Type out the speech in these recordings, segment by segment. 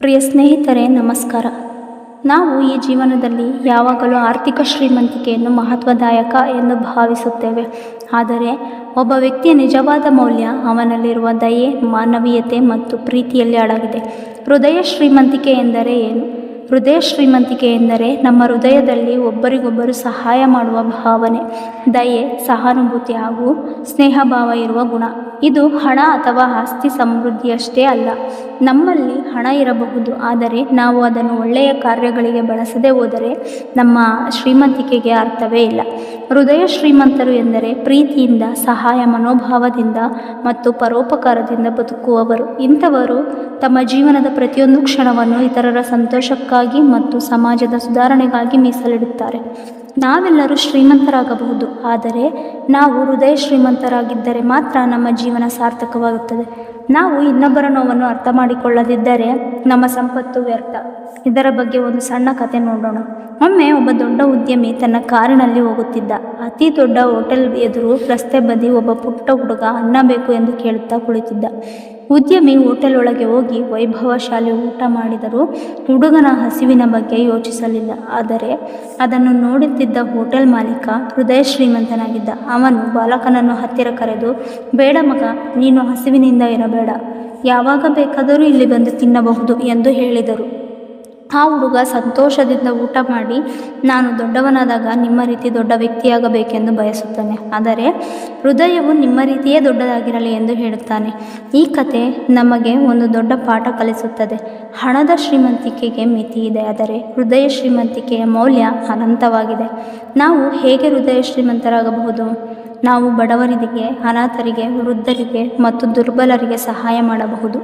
ಪ್ರಿಯ ಸ್ನೇಹಿತರೆ, ನಮಸ್ಕಾರ. ನಾವು ಈ ಜೀವನದಲ್ಲಿ ಯಾವಾಗಲೂ ಆರ್ಥಿಕ ಶ್ರೀಮಂತಿಕೆಯನ್ನು ಮಹತ್ವದಾಯಕ ಎಂದು ಭಾವಿಸುತ್ತೇವೆ. ಆದರೆ ಒಬ್ಬ ವ್ಯಕ್ತಿಯ ನಿಜವಾದ ಮೌಲ್ಯ ಅವನಲ್ಲಿರುವ ದಯೆ, ಮಾನವೀಯತೆ ಮತ್ತು ಪ್ರೀತಿಯಲ್ಲಿ ಅಡಗಿದೆ. ಹೃದಯ ಶ್ರೀಮಂತಿಕೆ ಎಂದರೆ ಏನು? ಹೃದಯ ಶ್ರೀಮಂತಿಕೆ ಎಂದರೆ ನಮ್ಮ ಹೃದಯದಲ್ಲಿ ಒಬ್ಬರಿಗೊಬ್ಬರು ಸಹಾಯ ಮಾಡುವ ಭಾವನೆ, ದಯೆ, ಸಹಾನುಭೂತಿ ಹಾಗೂ ಸ್ನೇಹ ಭಾವ ಇರುವ ಗುಣ. ಇದು ಹಣ ಅಥವಾ ಆಸ್ತಿ ಸಮೃದ್ಧಿಯಷ್ಟೇ ಅಲ್ಲ. ನಮ್ಮಲ್ಲಿ ಹಣ ಇರಬಹುದು, ಆದರೆ ನಾವು ಅದನ್ನು ಒಳ್ಳೆಯ ಕಾರ್ಯಗಳಿಗೆ ಬಳಸದೆ ಹೋದರೆ ನಮ್ಮ ಶ್ರೀಮಂತಿಕೆಗೆ ಅರ್ಥವೇ ಇಲ್ಲ. ಹೃದಯ ಶ್ರೀಮಂತರು ಎಂದರೆ ಪ್ರೀತಿಯಿಂದ, ಸಹಾಯ ಮನೋಭಾವದಿಂದ ಮತ್ತು ಪರೋಪಕಾರದಿಂದ ಬದುಕುವವರು. ಇಂಥವರು ತಮ್ಮ ಜೀವನದ ಪ್ರತಿಯೊಂದು ಕ್ಷಣವನ್ನು ಇತರರ ಸಂತೋಷಕ್ಕಾಗಿ ಮತ್ತು ಸಮಾಜದ ಸುಧಾರಣೆಗಾಗಿ ಮೀಸಲಿಡುತ್ತಾರೆ. ನಾವೆಲ್ಲರೂ ಶ್ರೀಮಂತರಾಗಬಹುದು, ಆದರೆ ನಾವು ಹೃದಯ ಶ್ರೀಮಂತರಾಗಿದ್ದರೆ ಮಾತ್ರ ನಮ್ಮ ಜೀವನ ಸಾರ್ಥಕವಾಗುತ್ತದೆ. ನಾವು ಇನ್ನೊಬ್ಬರ ನೋವನ್ನು ಅರ್ಥ ಮಾಡಿಕೊಳ್ಳದಿದ್ದರೆ ನಮ್ಮ ಸಂಪತ್ತು ವ್ಯರ್ಥ. ಇದರ ಬಗ್ಗೆ ಒಂದು ಸಣ್ಣ ಕತೆ ನೋಡೋಣ. ಒಮ್ಮೆ ಒಬ್ಬ ದೊಡ್ಡ ಉದ್ಯಮಿ ತನ್ನ ಕಾರಿನಲ್ಲಿ ಹೋಗುತ್ತಿದ್ದ. ಅತಿ ದೊಡ್ಡ ಹೋಟೆಲ್ ಎದುರು ರಸ್ತೆ ಬದಿ ಒಬ್ಬ ಪುಟ್ಟ ಹುಡುಗ ಅನ್ನ ಬೇಕು ಎಂದು ಕೇಳುತ್ತಾ ಕುಳಿತಿದ್ದ. ಉದ್ಯಮಿ ಹೋಟೆಲ್ ಒಳಗೆ ಹೋಗಿ ವೈಭವಶಾಲಿ ಊಟ ಮಾಡಿದರೂ ಹುಡುಗನ ಹಸಿವಿನ ಬಗ್ಗೆ ಯೋಚಿಸಲಿಲ್ಲ. ಆದರೆ ಅದನ್ನು ನೋಡುತ್ತಿದ್ದ ಹೋಟೆಲ್ ಮಾಲೀಕ ಹೃದಯ ಶ್ರೀಮಂತನಾಗಿದ್ದ. ಅವನು ಬಾಲಕನನ್ನು ಹತ್ತಿರ ಕರೆದು, ಬೇಡ ಮಗ, ನೀನು ಹಸಿವಿನಿಂದ ಇರಬೇಡ. ಯಾವಾಗ ಬೇಕಾದರೂ ಇಲ್ಲಿ ಬಂದು ತಿನ್ನಬಹುದು ಎಂದು ಹೇಳಿದರು. ಆ ಹುಡುಗ ಸಂತೋಷದಿಂದ ಊಟ ಮಾಡಿ, ನಾನು ದೊಡ್ಡವನಾದಾಗ ನಿಮ್ಮ ರೀತಿ ದೊಡ್ಡ ವ್ಯಕ್ತಿಯಾಗಬೇಕೆಂದು ಬಯಸುತ್ತಾನೆ. ಆದರೆ ಹೃದಯವು ನಿಮ್ಮ ರೀತಿಯೇ ದೊಡ್ಡದಾಗಿರಲಿ ಎಂದು ಹೇಳುತ್ತಾನೆ. ಈ ಕತೆ ನಮಗೆ ಒಂದು ದೊಡ್ಡ ಪಾಠ ಕಲಿಸುತ್ತದೆ. ಹಣದ ಶ್ರೀಮಂತಿಕೆಗೆ ಮಿತಿ ಇದೆ, ಆದರೆ ಹೃದಯ ಶ್ರೀಮಂತಿಕೆಯ ಮೌಲ್ಯ ಅನಂತವಾಗಿದೆ. ನಾವು ಹೇಗೆ ಹೃದಯ ಶ್ರೀಮಂತರಾಗಬಹುದು? ನಾವು ಬಡವರಿಗೆ, ಅನಾಥರಿಗೆ, ವೃದ್ಧರಿಗೆ ಮತ್ತು ದುರ್ಬಲರಿಗೆ ಸಹಾಯ ಮಾಡಬಹುದು.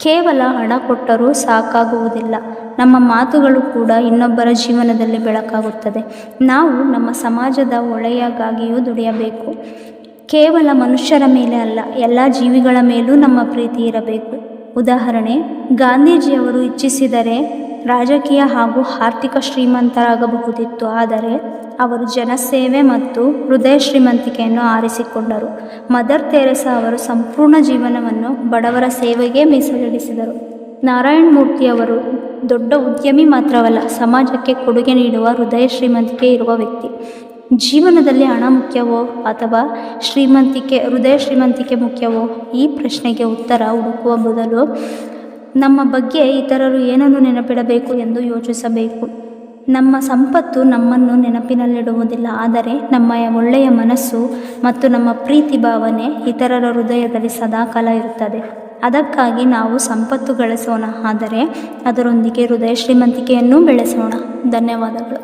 ಕೇವಲ ಹಣ ಕೊಟ್ಟರೂ ಸಾಕಾಗುವುದಿಲ್ಲ. ನಮ್ಮ ಮಾತುಗಳು ಕೂಡ ಇನ್ನೊಬ್ಬರ ಜೀವನದಲ್ಲಿ ಬೆಳಕಾಗುತ್ತದೆ. ನಾವು ನಮ್ಮ ಸಮಾಜದ ಒಳೆಯಗಾಗಿಯೂ ದುಡಿಯಬೇಕು. ಕೇವಲ ಮನುಷ್ಯರ ಮೇಲೆ ಅಲ್ಲ, ಎಲ್ಲ ಜೀವಿಗಳ ಮೇಲೂ ನಮ್ಮ ಪ್ರೀತಿ ಇರಬೇಕು. ಉದಾಹರಣೆ, ಗಾಂಧೀಜಿಯವರು ಇಚ್ಛಿಸಿದರೆ ರಾಜಕೀಯ ಹಾಗೂ ಆರ್ಥಿಕ ಶ್ರೀಮಂತರಾಗಬಹುದಿತ್ತು, ಆದರೆ ಅವರು ಜನಸೇವೆ ಮತ್ತು ಹೃದಯ ಶ್ರೀಮಂತಿಕೆಯನ್ನು ಆರಿಸಿಕೊಂಡರು. ಮದರ್ ತೆರೆಸಾ ಅವರು ಸಂಪೂರ್ಣ ಜೀವನವನ್ನು ಬಡವರ ಸೇವೆಗೆ ಮೀಸಲಿಡಿಸಿದರು. ನಾರಾಯಣ ಮೂರ್ತಿಯವರು ದೊಡ್ಡ ಉದ್ಯಮಿ ಮಾತ್ರವಲ್ಲ, ಸಮಾಜಕ್ಕೆ ಕೊಡುಗೆ ನೀಡುವ ಹೃದಯ ಶ್ರೀಮಂತಿಕೆ ಇರುವ ವ್ಯಕ್ತಿ. ಜೀವನದಲ್ಲಿ ಹಣ ಮುಖ್ಯವೋ ಅಥವಾ ಶ್ರೀಮಂತಿಕೆ, ಹೃದಯ ಶ್ರೀಮಂತಿಕೆ ಮುಖ್ಯವೋ? ಈ ಪ್ರಶ್ನೆಗೆ ಉತ್ತರ ಹುಡುಕುವ ಬದಲು ನಮ್ಮ ಬಗ್ಗೆ ಇತರರು ಏನನ್ನು ನೆನಪಿಡಬೇಕು ಎಂದು ಯೋಚಿಸಬೇಕು. ನಮ್ಮ ಸಂಪತ್ತು ನಮ್ಮನ್ನು ನೆನಪಿನಲ್ಲಿಡುವುದಿಲ್ಲ, ಆದರೆ ನಮ್ಮ ಒಳ್ಳೆಯ ಮನಸ್ಸು ಮತ್ತು ನಮ್ಮ ಪ್ರೀತಿ ಭಾವನೆ ಇತರರ ಹೃದಯದಲ್ಲಿ ಸದಾಕಾಲ ಇರುತ್ತದೆ. ಅದಕ್ಕಾಗಿ ನಾವು ಸಂಪತ್ತು ಗಳಿಸೋಣ, ಆದರೆ ಅದರೊಂದಿಗೆ ಹೃದಯ ಶ್ರೀಮಂತಿಕೆಯನ್ನು ಬೆಳೆಸೋಣ. ಧನ್ಯವಾದಗಳು.